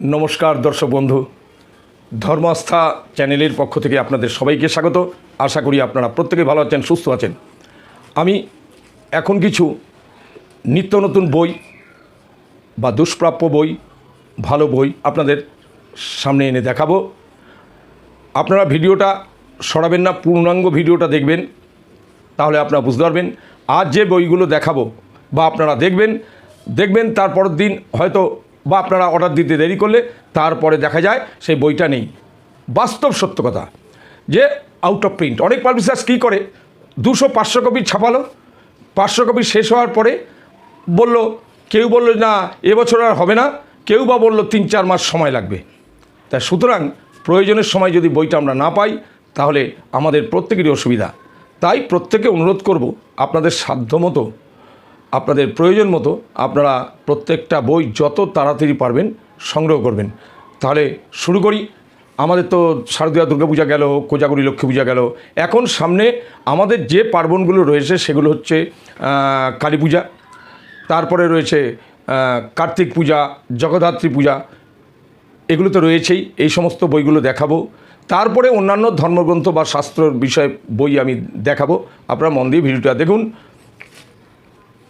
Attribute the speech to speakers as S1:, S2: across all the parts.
S1: নমস্কার, দর্শক বন্ধু। ধর্মাস্থা চ্যানেলের পক্ষ থেকে আপনাদের সবাইকে স্বাগত। আশা করি আপনারা প্রত্যেকে ভালো আছেন, সুস্থ আছেন। আমি এখন কিছু নিত্য নতুন বই বা দুষ্প্রাপ্য বই, ভালো বই আপনাদের সামনে এনে দেখাবো। আপনারা ভিডিওটা সরাবেন না, পূর্ণাঙ্গ ভিডিওটা দেখবেন, তাহলে আপনারা বুঝতে পারবেন। আজ যে বইগুলো দেখাবো বা আপনারা দেখবেন দেখবেন তারপরের দিন হয়তো বা আপনারা অর্ডার দিতে দেরি করলে তারপরে দেখা যায় সেই বইটা নেই। বাস্তব সত্য কথা যে আউট অফ প্রিন্ট অনেক পাবলিশার্স কী করে? দুশো পাঁচশো কপি ছাপালো। পাঁচশো কপি শেষ হওয়ার পরে বলল, কেউ বলল, না, এবছর আর হবে না। কেউ বা বলল, তিন চার মাস সময় লাগবে। তাই সুতরাং প্রয়োজনের সময় যদি বইটা আমরা না পাই, তাহলে আমাদের প্রত্যেকেরই অসুবিধা। তাই প্রত্যেকে অনুরোধ করব আপনাদের সাধ্যমতো আপনাদের প্রয়োজন মতো আপনারা প্রত্যেকটা বই যত তাড়াতাড়ি পারবেন সংগ্রহ করবেন। তাহলে শুরু করি। আমাদের তো শারদীয়া দুর্গাপূজা গেল, কোজাগরী লক্ষ্মী পূজা গেল। এখন সামনে আমাদের যে পার্বণগুলো রয়েছে সেগুলো হচ্ছে কালী পূজা, তারপরে রয়েছে কার্তিক পূজা, জগদ্ধাত্রী পূজা, এগুলো তো রয়েছেই, এই সমস্ত বইগুলো দেখাবো। তারপরে অন্যান্য ধর্মগ্রন্থ বা শাস্ত্রর বিষয়ে বই আমি দেখাবো। আপনারা মন দিয়ে ভিডিওটা দেখুন।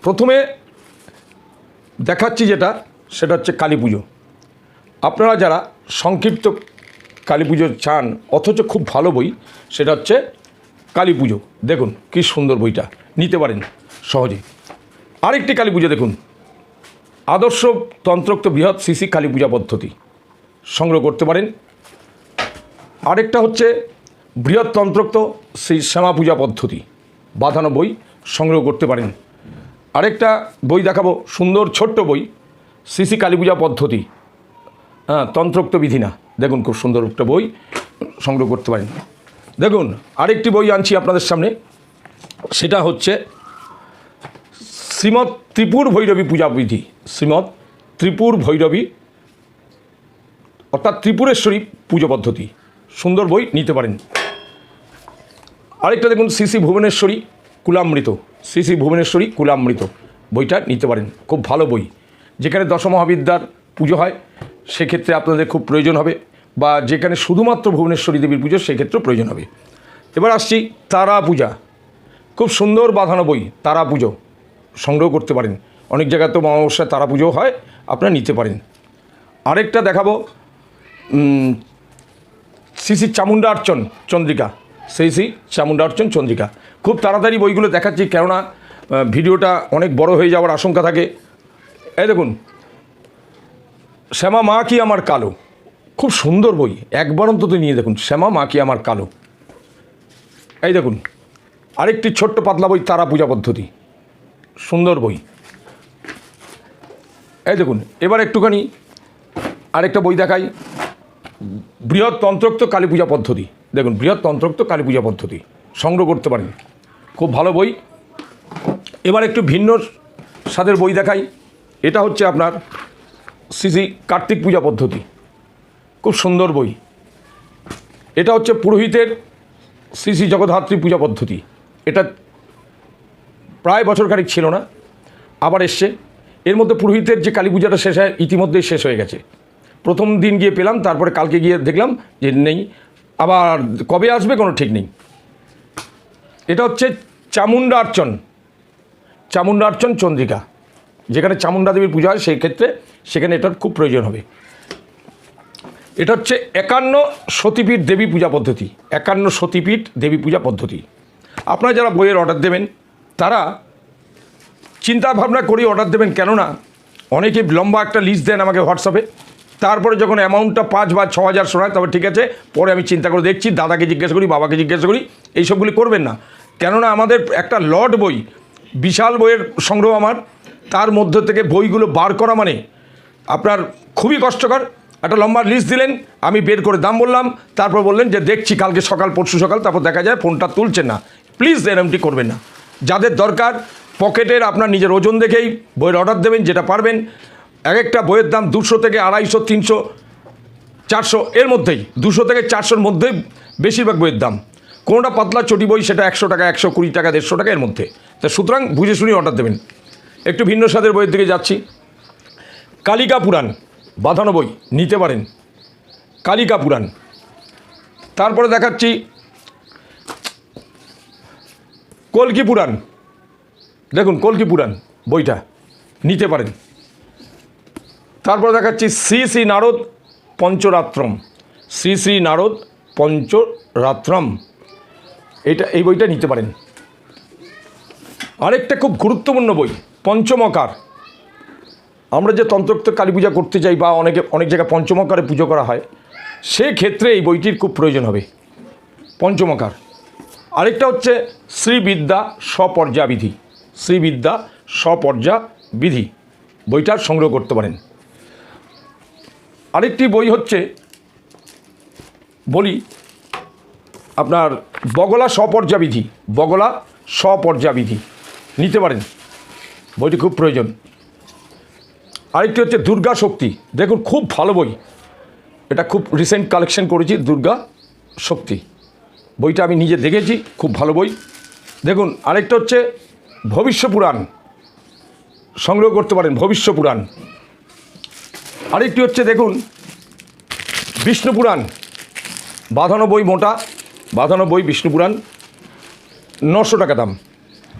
S1: প্রথমে দেখাচ্ছি যেটা, সেটা হচ্ছে কালী পুজো। আপনারা যারা সংক্ষিপ্ত কালী পুজো চান, অথচ খুব ভালো বই, সেটা হচ্ছে কালী পুজো। দেখুন কী সুন্দর বইটা, নিতে পারেন সহজে। আরেকটি কালী পুজো দেখুন। আদর্শ তন্ত্রোক্ত বৃহৎ সিসি কালী পূজা পদ্ধতি। সংগ্রহ করতে পারেন। আরেকটা হচ্ছে বৃহৎ তন্ত্রোক্ত শ্রী শ্যামা পূজা পদ্ধতি। বাঁধানো বই সংগ্রহ করতে পারেন। আরেকটা বই দেখাবো, সুন্দর ছোট্ট বই, শ্রী কালী পূজা পদ্ধতি। হ্যাঁ তন্ত্রোক্ত বিধি না। দেখুন খুব সুন্দর একটা বই, সংগ্রহ করতে পারেন। দেখুন, আরেকটি বই আনছি আপনাদের সামনে। সেটা হচ্ছে শ্রীমৎ ত্রিপুর ভৈরবী পূজা বিধি। শ্রীমৎ ত্রিপুর ভৈরবী, অর্থাৎ ত্রিপুরেশ্বরী পুজো পদ্ধতি। সুন্দর বই, নিতে পারেন। আরেকটা দেখুন, শ্রী শ্রী ভুবনেশ্বরী। কুলামৃত, শ্রী শ্রী ভুবনেশ্বরী কুলামৃত বইটা নিতে পারেন, খুব ভালো বই। যেখানে দশমহাবিদ্যার পুজো হয়, সেক্ষেত্রে আপনাদের খুব প্রয়োজন হবে, বা যেখানে শুধুমাত্র ভুবনেশ্বরী দেবীর পুজো, সেক্ষেত্রেও প্রয়োজন হবে। এবার আসছি তারা পূজা। খুব সুন্দর বাঁধানো বই, তারা পুজো। সংগ্রহ করতে পারেন। অনেক জায়গায় তো অমাবস্যায় তারা পুজো হয়, আপনারা নিতে পারেন। আরেকটা দেখাবো শ্রী শ্রী চামুন্ডা অর্চন চন্দ্রিকা। শ্রী শ্রী চামুন্ডা অর্চন চন্দ্রিকা। খুব তাড়াতাড়ি বইগুলো দেখাচ্ছি, কেননা ভিডিওটা অনেক বড় হয়ে যাওয়ার আশঙ্কা থাকে। এই দেখুন, শ্যামা, মা কি আমার কালো? খুব সুন্দর বই, একবার অন্তত নিয়ে দেখুন, শ্যামা, মা কি আমার কালো? এই দেখুন, আরেকটি ছোট্ট পাতলা বই, তারা পূজা পদ্ধতি। সুন্দর বই। এই দেখুন, এবার একটুখানি আরেকটা বই দেখাই। বৃহৎ তন্ত্রোক্ত কালী পূজা পদ্ধতি। দেখুন, বৃহৎ তন্ত্রোক্ত কালী পূজা পদ্ধতি। সংগ্রহ করতে পারেন। খুব ভালো বই। এবার একটু ভিন্ন স্বাদের বই দেখাই। এটা হচ্ছে আপনার শ্রী কার্তিক পূজা পদ্ধতি। খুব সুন্দর বই। এটা হচ্ছে পুরোহিতের শ্রী শ্রী জগদ্ধাত্রী পূজা পদ্ধতি। এটা প্রায় বছরখানিক ছিল না, আবার এসছে। এর মধ্যে পুরোহিতের যে কালী পূজাটা শেষ হয়, ইতিমধ্যেই শেষ হয়ে গেছে। প্রথম দিন গিয়ে পেলাম, তারপরে কালকে গিয়ে দেখলাম যে নেই। আবার কবে আসবে কোনো ঠিক নেই। এটা হচ্ছে চামুন্ডা অর্চন। চন্দ্রিকা। যেখানে চামুন্ডা দেবীর পূজা হয়, সেই ক্ষেত্রে সেখানে এটার খুব প্রয়োজন হবে। এটা হচ্ছে একান্ন সতীপীঠ দেবী পূজা পদ্ধতি। একান্ন সতীপীঠ দেবী পূজা পদ্ধতি। আপনারা যারা বইয়ের অর্ডার দেবেন, তারা চিন্তা ভাবনা করেই অর্ডার দেবেন। কেননা, অনেকে লম্বা একটা লিস্ট দেন আমাকে হোয়াটসঅ্যাপে তারপরে যখন অ্যামাউন্টটা পাঁচ বা ছ হাজার শোনায়, তবে ঠিক আছে, পরে আমি চিন্তা করে দেখছি, দাদাকে জিজ্ঞাসা করি, বাবাকে জিজ্ঞাসা করি, এইসবগুলি করবেন না। কেননা আমাদের একটা লট বই, বিশাল বইয়ের সংগ্রহ আমার, তার মধ্য থেকে বইগুলো বার করা মানে আপনার খুবই কষ্টকর। একটা লম্বা লিস্ট দিলেন, আমি বের করে দাম বললাম, তারপর বললেন যে দেখছি কালকে সকাল, পরশু সকাল, তারপর দেখা যায় ফোনটা তুলছেন না। প্লিজ এরমটি করবেন না। যাদের দরকার, পকেটের আপনার নিজের ওজন দেখেই বইয়ের অর্ডার দেবেন, যেটা পারবেন। এক একটা বইয়ের দাম দুশো থেকে আড়াইশো, তিনশো, চারশো, এর মধ্যেই, দুশো থেকে চারশোর মধ্যেই বেশিরভাগ বইয়ের দাম। কোনোটা পাতলা চটি বই, সেটা একশো টাকা, একশো কুড়ি টাকা, দেড়শো টাকা, এর মধ্যে। তা সুতরাং বুঝে শুনে অর্ডার দেবেন। একটু ভিন্ন স্বাদের বইয়ের দিকে যাচ্ছি। কালিকা পুরাণ, বাঁধানো বই, নিতে পারেন। কালিকা পুরাণ। তারপরে দেখাচ্ছি কলকি পুরাণ। দেখুন, কলকি পুরাণ বইটা, নিতে পারেন। তারপরে দেখাচ্ছি শ্রী শ্রী নারদ পঞ্চরাত্রম। শ্রী শ্রী নারদ পঞ্চরাত্রম। এটা, এই বইটা নিতে পারেন। আরেকটা খুব গুরুত্বপূর্ণ বই, পঞ্চমকার। আমরা যে তন্ত্রোক্ত কালী পূজা করতে চাই বা অনেকে, অনেক জায়গায় পঞ্চমকারে পুজো করা হয়, সেক্ষেত্রে এই বইটির খুব প্রয়োজন হবে। পঞ্চমকার। আরেকটা হচ্ছে শ্রীবিদ্যা স্বপর্যাবিধি। শ্রীবিদ্যা স্বপর্যাবিধি। বইটার সংগ্রহ করতে পারেন। আরেকটি বই হচ্ছে বলি আপনার বগলা স্বপর্যাবিধি বগলা স্বপর্যাবিধি। নিতে পারেন। বইটি খুব প্রয়োজন। আরেকটি হচ্ছে দুর্গা শক্তি। দেখুন, খুব ভালো বই। এটা খুব রিসেন্ট কালেকশন করেছি, দুর্গা শক্তি। বইটা আমি নিজে দেখেছি, খুব ভালো বই। দেখুন, আরেকটা হচ্ছে ভবিষ্য পুরাণ। সংগ্রহ করতে পারেন, ভবিষ্য পুরাণ। আরেকটি হচ্ছে, দেখুন, বিষ্ণু পুরাণ। বাঁধানো বই মোটা। বাঁধানো বই বিষ্ণু পুরাণ, নশো টাকা দাম।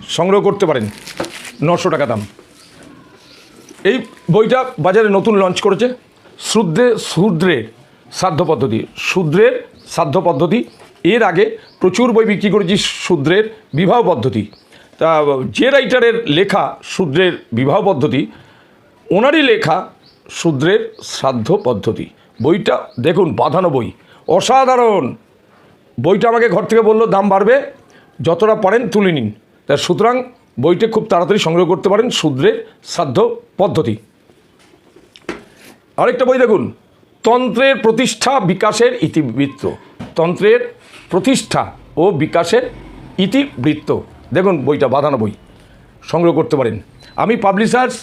S1: সংগ্রহ করতে পারেন, নশো টাকা দাম। এই বইটা বাজারে নতুন লঞ্চ করেছে শূদ্রে শূদ্রের সাধ্য পদ্ধতি শূদ্রের সাধ্য পদ্ধতি। এর আগে প্রচুর বই বিক্রি করেছি শূদ্রের বিবাহ পদ্ধতি। তা, যে রাইটারের লেখা শূদ্রের বিবাহ পদ্ধতি, ওনারই লেখা শূদ্রের শ্রাদ্ধ পদ্ধতি। বইটা দেখুন বাঁধানো বই অসাধারণ! বইটা আমাকে ঘর থেকে বলল, দাম বাড়বে, যতটা পারেন তুলে নিন। তা সুতরাং বইটা খুব তাড়াতাড়ি সংগ্রহ করতে পারেন শূদ্রের শ্রাদ্ধ পদ্ধতি। আরেকটা বই দেখুন, তন্ত্রের প্রতিষ্ঠা বিকাশের ইতিবৃত্ত। তন্ত্রের প্রতিষ্ঠা ও বিকাশের ইতিবৃত্ত। দেখুন বইটা, বাঁধানো বই। সংগ্রহ করতে পারেন। আমি পাবলিশার্স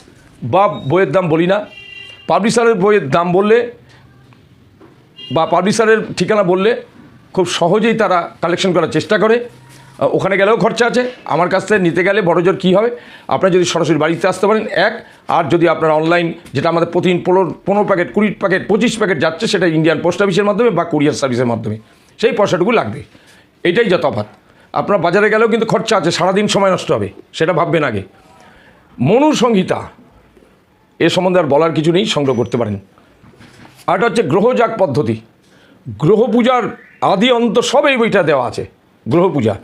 S1: বা বইয়ের দাম বলি না। পাবলিশারের বইয়ের দাম বললে বা পাবলিশারের ঠিকানা বললে খুব সহজেই তারা কালেকশন করার চেষ্টা করে। ওখানে গেলেও খরচা আছে। আমার কাছ থেকে নিতে গেলে বড় জোর কী হবে? আপনার যদি সরাসরি বাড়িতে আসতে পারেন, এক, আর যদি আপনার অনলাইন যেটা আমাদের প্রতিদিন পনেরো পনেরো প্যাকেট, কুড়ি প্যাকেট, পঁচিশ প্যাকেট যাচ্ছে, সেটা ইন্ডিয়ান পোস্ট অফিসের মাধ্যমে বা কুরিয়ার সার্ভিসের মাধ্যমে। সেই পয়সাটুকু লাগবে। এটাই যা তফাৎ। আপনার বাজারে গেলেও কিন্তু খরচা আছে, সারাদিন সময় নষ্ট হবে, সেটা ভাববেন আগে। মনু সংহিতা এ সম্বন্ধে আর বলার কিছু নেই, সংগ্রহ করতে পারেন। আরেকটা হচ্ছে গ্রহজাগ পদ্ধতি। গ্রহ পূজার আদি অন্ত সব এই বইটা দেওয়া আছে গ্রহ পূজা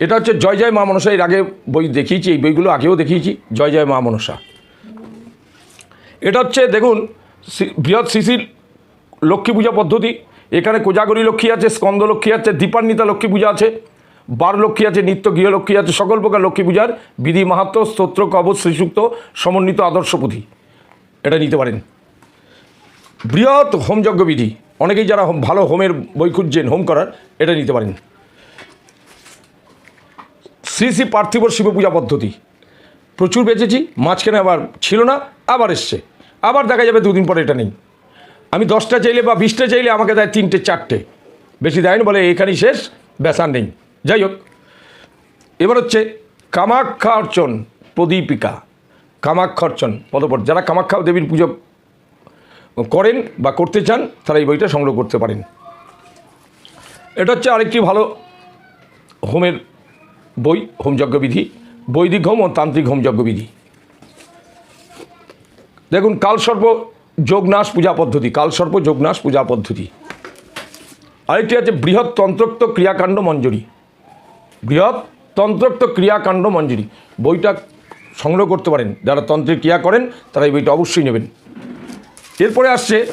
S1: এটা হচ্ছে জয় জয় মা মনসা, এর আগে বই দেখিয়েছি, এই বইগুলো আগেও দেখিয়েছি, জয় জয় মা মনসা। এটা হচ্ছে, দেখুন বৃহৎ শিশির লক্ষ্মী পূজা পদ্ধতি। এখানে কোজাগরী লক্ষ্মী আছে, স্কন্দ লক্ষ্মী আছে, দীপান্বিতা লক্ষ্মী পূজা আছে, বার লক্ষ্মী আছে, নিত্য গৃহলক্ষ্মী আছে, সকল প্রকার লক্ষ্মী পূজার বিধি মাহাত্ম, স্তোত্র, কবচ শ্রীযুক্ত সমন্বিত আদর্শ পুঁথি। এটা নিতে পারেন। বৃহৎ হোমযজ্ঞ বিধি। অনেকেই যারা ভালো হোমের বই খুঁজছেন, হোম করার, এটা নিতে পারেন। শ্রী শ্রী পার্থিব শিব পূজা পদ্ধতি। প্রচুর বেঁচেছি, মাঝখানে আবার ছিল না, আবার এসছে। আবার দেখা যাবে দুদিন পরে এটা নেই। আমি দশটা চাইলে বা বিশটা চাইলে আমাকে দেয় তিনটে, চারটে। বেশি দেয়নি বলে এখানেই শেষ ব্যাসার নেই। যাই হোক, এবার হচ্ছে কামাখ্যা অর্চন প্রদীপিকা। কামাখ্যা অর্চন, পদপর। যারা কামাখ্যা দেবীর পুজো করেন বা করতে চান, তারা এই বইটা সংগ্রহ করতে পারেন। এটা হচ্ছে আরেকটি ভালো হোমের বই হোমযজ্ঞ বিধি বৈদিক হোম ও তান্ত্রিক হোমযজ্ঞ বিধি দেখুন কালসর্প যোগনাশ পূজা পদ্ধতি কালসর্প যোগনাশ পূজা পদ্ধতি। আরেকটি আছে বৃহৎ তন্ত্রোক্ত ক্রিয়াকাণ্ড মঞ্জুরি। বৃহৎ তন্ত্রোক্ত ক্রিয়াকাণ্ড মঞ্জুরি। বইটা সংগ্রহ করতে পারেন। যারা তন্ত্রের ক্রিয়া করেন, তারা এই বইটা অবশ্যই নেবেন। এরপরে আসছে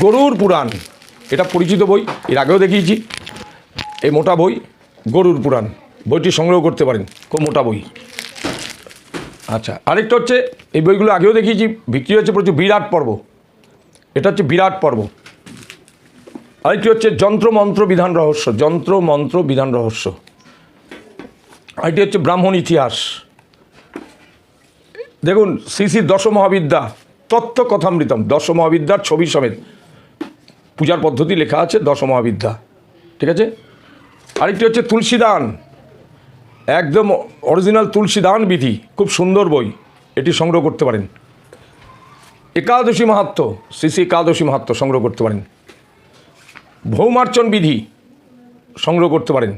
S1: গরুর পুরাণ। এটা পরিচিত বই, এর আগেও দেখিয়েছি। এই মোটা বই, গরুর পুরাণ। বইটি সংগ্রহ করতে পারেন, খুব মোটা বই। আচ্ছা আরেকটা হচ্ছে, এই বইগুলো আগেও দেখিয়েছি, বিক্রি হচ্ছে প্রচুর, বিরাট পর্ব। এটা হচ্ছে বিরাট পর্ব। আরেকটি হচ্ছে, যন্ত্র মন্ত্র বিধান রহস্য, যন্ত্র মন্ত্র বিধান রহস্য। আরেকটি হচ্ছে, ব্রাহ্মণ ইতিহাস। দেখুন, শ্রী দশ মহাবিদ্যা তত্ত্ব কথামৃতম দশ মহাবিদ্যার ছবি সমেত। পূজার পদ্ধতি লেখা আছে দশ মহাবিদ্যা ঠিক আছে? আরেকটি হচ্ছে তুলসীদান, একদম অরিজিনাল তুলসীদান বিধি, খুব সুন্দর বই, এটি সংগ্রহ করতে পারেন। একাদশী মাহাত্ম শ্রী শ্রী একাদশী মাহাত্ম সংগ্রহ করতে পারেন। ভৌমার্চন বিধি সংগ্রহ করতে পারেন।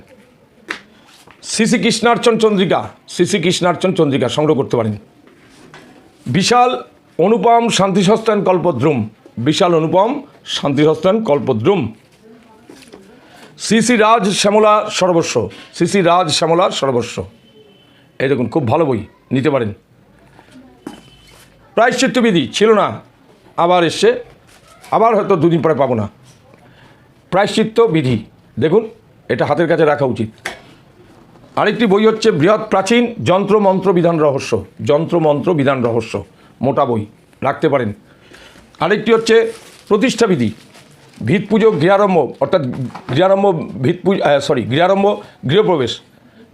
S1: শ্রী শ্রী কৃষ্ণার্চন চন্দ্রিকা, শ্রী শ্রী কৃষ্ণার্চন চন্দ্রিকা সংগ্রহ করতে পারেন। বিশাল অনুপম শান্তি সস্তান কল্পদ্রুম। বিশাল অনুপম শান্তি সস্তান কল্পদ্রুম। শ্রী শ্রী রাজ শ্যামলা সর্বস্ব। শ্রী শ্রী রাজ শ্যামলা সর্বস্ব। এই দেখুন, খুব ভালো বই, নিতে পারেন। প্রায়শ্চিত্ত বিধি ছিল না, আবার এসছে। আবার হয়তো দুদিন পরে পাবো না। প্রায়শ্চিত্ত বিধি দেখুন, এটা হাতের কাছে রাখা উচিত। আরেকটি বই হচ্ছে বৃহৎ প্রাচীন যন্ত্র মন্ত্র বিধান রহস্য। যন্ত্র মন্ত্র বিধান রহস্য। মোটা বই, রাখতে পারেন। আরেকটি হচ্ছে প্রতিষ্ঠাবিধি ভিত পুজো, গৃহারম্ভ, অর্থাৎ গৃহারম্ভ, ভিত পুজো সরি গৃহারম্ভ, গৃহপ্রবেশ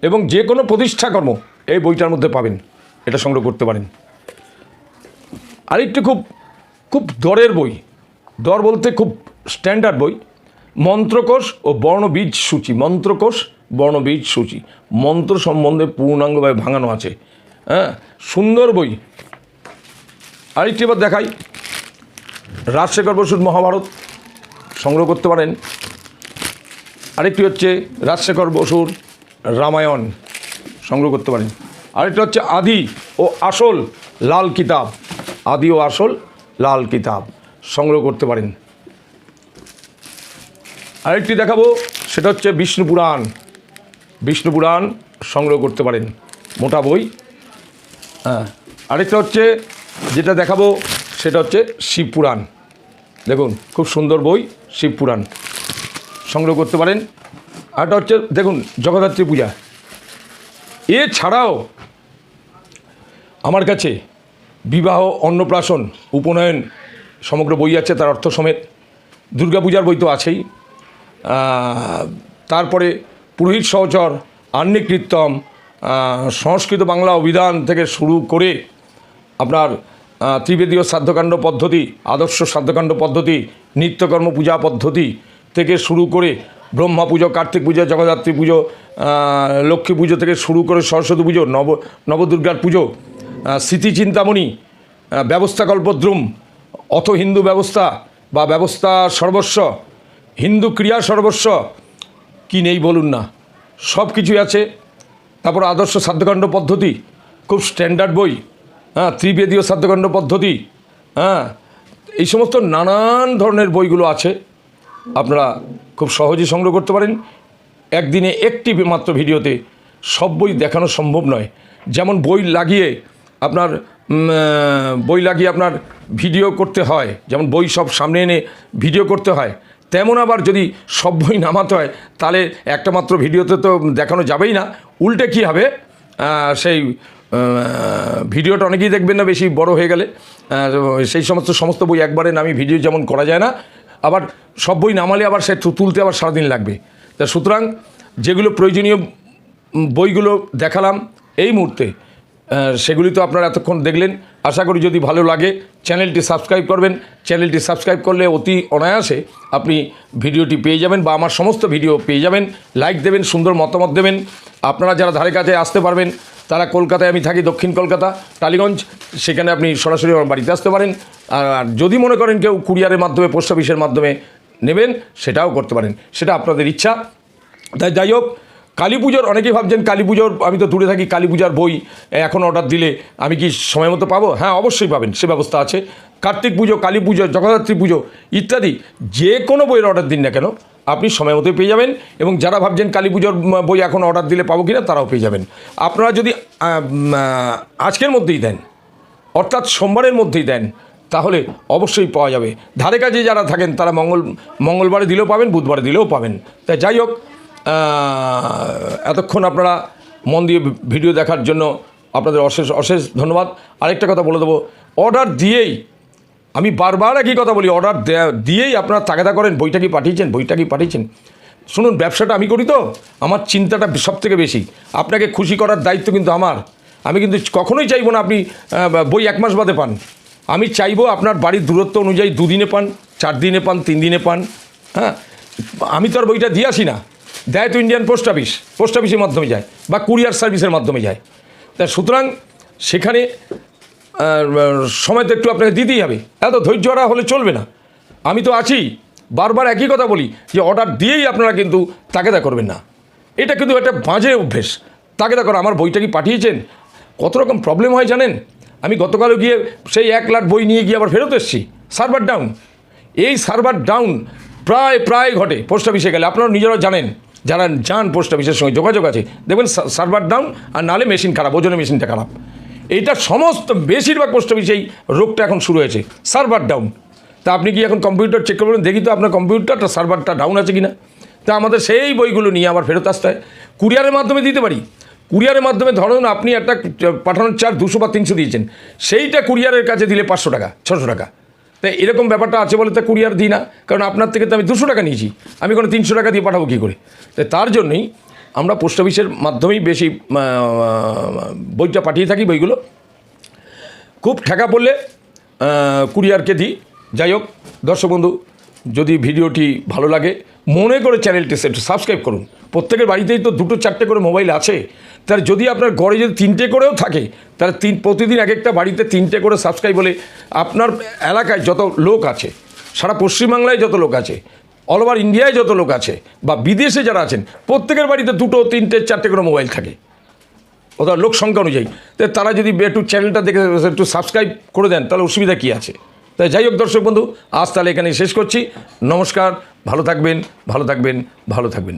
S1: এবং যে কোনো প্রতিষ্ঠাকর্ম এই বইটার মধ্যে পাবেন। এটা সংগ্রহ করতে পারেন। আরেকটি খুব খুব দরের বই। দর বলতে খুব স্ট্যান্ডার্ড বই। মন্ত্রকোষ ও বর্ণবীজ সূচি। মন্ত্রকোষ বর্ণবীজ সূচি। মন্ত্র সম্বন্ধে পূর্ণাঙ্গভাবে ভাঙানো আছে। হ্যাঁ? সুন্দর বই। আরেকটি এবার দেখাই। রাজশেখর বসুর মহাভারত। সংগ্রহ করতে পারেন। আরেকটি হচ্ছে রাজশেখর বসুর রামায়ণ। সংগ্রহ করতে পারেন। আরেকটি হচ্ছে আদি ও আসল লাল কিতাব। আদি ও আসল লাল কিতাব। সংগ্রহ করতে পারেন। আরেকটি দেখাবো, সেটা হচ্ছে বিষ্ণু পুরাণ। বিষ্ণু পুরাণ সংগ্রহ করতে পারেন মোটা বই। হ্যাঁ। আরেকটা হচ্ছে যেটা দেখাবো সেটা হচ্ছে শিব পুরাণ। দেখুন খুব সুন্দর বই শিব পুরাণ। সংগ্রহ করতে পারেন। আরেকটা হচ্ছে দেখুন জগদ্ধাত্রী পূজা। এছাড়াও আমার কাছে বিবাহ অন্নপ্রাশন উপনয়ন সমগ্র বই আছে তার অর্থ সমেত। দুর্গাপূজার বই তো আছেই। তারপরে পুরোহিত সহচর কীর্তন সংস্কৃত বাংলা অভিধান থেকে শুরু করে আপনার ত্রিবেদীয় শ্রাদ্ধকাণ্ড পদ্ধতি আদর্শ শ্রাদ্ধকাণ্ড পদ্ধতি নিত্যকর্ম পূজা পদ্ধতি থেকে শুরু করে ব্রহ্মা পুজো কার্তিক পুজো জগদ্ধাত্রী পুজো লক্ষ্মী পুজো থেকে শুরু করে সরস্বতী পুজো নব নবদুর্গার পুজো স্মৃতি চিন্তামণি আহ, ব্যবস্থা কল্পদ্রুম অথ হিন্দু ব্যবস্থা বা ব্যবস্থা সর্বস্ব হিন্দু ক্রিয়া সর্বস্ব কি নেই বলুন না। সব কিছুই আছে। তারপর আদর্শ সাধ্যকাণ্ড পদ্ধতি, খুব স্ট্যান্ডার্ড বই হ্যাঁ ত্রিবেদীয় সাধ্যকাণ্ড পদ্ধতি হ্যাঁ এই সমস্ত নানান ধরনের বইগুলো আছে। আপনারা খুব সহজে সংগ্রহ করতে পারেন। একদিনে একটি মাত্র ভিডিওতে সব বই দেখানো সম্ভব নয়। যেমন বই লাগিয়ে আপনার বই লাগিয়ে আপনার ভিডিও করতে হয়, যেমন বই সব সামনে এনে ভিডিও করতে হয় তেমন আবার যদি সব বই নামাতে হয়, তাহলে একটা মাত্র ভিডিওতে তো দেখানো যাবেই না। উল্টে কী হবে? সেই ভিডিওটা অনেকেই দেখবেন না, বেশি বড় হয়ে গেলে। সেই সমস্ত সমস্ত বই একবারে নামি ভিডিও যেমন করা যায় না, আবার সব বই নামালে আবার সে তুলতে আবার সারাদিন লাগবে। তা সুতরাং যেগুলো প্রয়োজনীয় বইগুলো দেখালাম এই মুহূর্তে। সেগুলি তো আপনারা এতক্ষণ দেখলেন। আশা করি যদি ভালো লাগে, চ্যানেলটি সাবস্ক্রাইব করবেন। চ্যানেলটি সাবস্ক্রাইব করলে অতি অনায়াসে আপনি ভিডিওটি পেয়ে যাবেন বা আমার সমস্ত ভিডিও পেয়ে যাবেন। লাইক দেবেন, সুন্দর মতামত দেবেন। আপনারা যারা ধারে কাছে আসতে পারবেন, তারা কলকাতায় আমি থাকি, দক্ষিণ কলকাতা, টালিগঞ্জ, সেখানে আপনি সরাসরি আমার বাড়িতে আসতে পারেন। আর যদি মনে করেন কেউ কুরিয়ারের মাধ্যমে, পোস্ট অফিসের মাধ্যমে নেবেন, সেটাও করতে পারেন। সেটা আপনাদের ইচ্ছা। তাই যাই হোক কালী পুজোর, অনেকেই ভাবছেন কালী পুজোর, আমি তো দূরে থাকি, কালী পূজার বই এখন অর্ডার দিলে আমি কি সময় মতো পাবো? হ্যাঁ অবশ্যই পাবেন, সে ব্যবস্থা আছে। কার্তিক পুজো, কালী পুজো, জগদ্ধাত্রী পুজো ইত্যাদি, যে কোনো বইয়ের অর্ডার দিন না কেন, আপনি সময় মতোই পেয়ে যাবেন এবং যারা ভাবছেন কালী পুজোর বই এখন অর্ডার দিলে পাবো কিনা, তারাও পেয়ে যাবেন। আপনারা যদি আজকের মধ্যেই দেন, অর্থাৎ সোমবারের মধ্যেই দেন, তাহলে অবশ্যই পাওয়া যাবে। ধারে কাছে যারা থাকেন, তারা মঙ্গল, মঙ্গলবারে দিলেও পাবেন, বুধবারে দিলেও পাবেন। তাই যাই হোক এতক্ষণ আপনারা মন দিয়ে ভিডিও দেখার জন্য আপনাদের অশেষ অশেষ ধন্যবাদ। আরেকটা কথা বলে দেবো। অর্ডার দিয়েই, আমি বারবার একই কথা বলি, অর্ডার দিয়েই আপনারা তাগাদা করেন, বইটা কি পাঠিয়েছেন, বইটা কি পাঠিয়েছেন। শুনুন, ব্যবসাটা আমি করি তো, আমার চিন্তাটা সব থেকে বেশি। আপনাকে খুশি করার দায়িত্ব কিন্তু আমার। আমি কিন্তু কখনোই চাইব না আপনি বই এক মাস বাদে পান। আমি চাইব আপনার বাড়ির দূরত্ব অনুযায়ী দুদিনে পান চার দিনে পান তিন দিনে পান হ্যাঁ। আমি তো আর বইটা দিয়ে আসি না। দেয় তো ইন্ডিয়ান পোস্ট অফিস পোস্ট অফিসের মাধ্যমে যায় বা কুরিয়ার সার্ভিসের মাধ্যমে যায়। তা সুতরাং সেখানে সময় তো একটু আপনাকে দিতেই হবে। এত ধৈর্য হারা হলে চলবে না। আমি তো আছি, বারবার একই কথা বলি যে অর্ডার দিয়েই আপনারা কিন্তু তাকেদা করবেন না। এটা কিন্তু একটা বাজে অভ্যেস। তাকেদা করা, আমার বইটা কি পাঠিয়েছেন? কত রকম প্রবলেম হয় জানেন? আমি গতকালও গিয়ে সেই এক লাখ বই নিয়ে গিয়ে আবার ফেরত এসেছি। সার্ভার ডাউন এই সার্ভার ডাউন প্রায় প্রায় ঘটে পোস্ট অফিসে গেলে। আপনারা নিজেরাও জানেন। যারা যান পোস্ট অফিসের সঙ্গে যোগাযোগ আছে, দেখবেন সার্ভার ডাউন আর নালে মেশিন খারাপ, ওজনের মেশিনটা খারাপ। এইটা সমস্ত বেশিরভাগ পোস্ট অফিসেই রোগটা এখন শুরু হয়েছে সার্ভার ডাউন তা আপনি কি এখন কম্পিউটার চেক করবেন? দেখি তো আপনার কম্পিউটারটা সার্ভারটা ডাউন আছে কি না তা আমাদের সেই বইগুলো নিয়ে আবার ফেরত আসতে হয়। কুরিয়ারের মাধ্যমে দিতে পারি। কুরিয়ারের মাধ্যমে ধরুন আপনি একটা পাঠানোর চার্জ দুশো বা তিনশো দিয়েছেন। সেইটা কুরিয়ারের কাছে দিলে পাঁচশো টাকা, ছশো টাকা। তাই এরকম ব্যাপারটা আছে বলে তো কুরিয়ার দিই না, কারণ আপনার থেকে তো আমি দুশো টাকা নিয়েছি, আমি কোনো তিনশো টাকা দিয়ে পাঠাবো কী করে? তাই তার জন্যই আমরা পোস্ট অফিসের মাধ্যমেই বেশি বইটা পাঠিয়ে থাকি বইগুলো। খুব ঠেকা পড়লে কুরিয়ারকে দিই। যাই হোক, দর্শক বন্ধু, যদি ভিডিওটি ভালো লাগে, মনে করে চ্যানেলটি সাবস্ক্রাইব করুন। প্রত্যেকের বাড়িতেই তো দুটো চারটে করে মোবাইল আছে। তার যদি আপনার ঘরে যদি তিনটে করেও থাকে, তাহলে তিন, প্রতিদিন এক একটা বাড়িতে তিনটে করে সাবস্ক্রাইব বলে আপনার এলাকায় যত লোক আছে, সারা পশ্চিমবাংলায় যত লোক আছে অল ওভার ইন্ডিয়ায় যত লোক আছে, বা বিদেশে যারা আছেন, প্রত্যেকের বাড়িতে দুটো, তিনটে, চারটে করে মোবাইল থাকে। ওটা লোক সংখ্যা অনুযায়ী। তাই তারা যদি একটু চ্যানেলটা দেখে একটু সাবস্ক্রাইব করে দেন, তাহলে অসুবিধা কী আছে? তাই যাই হোক দর্শক বন্ধু, আজ তাহলে এখানে শেষ করছি। নমস্কার, ভালো থাকবেন ভালো থাকবেন ভালো থাকবেন।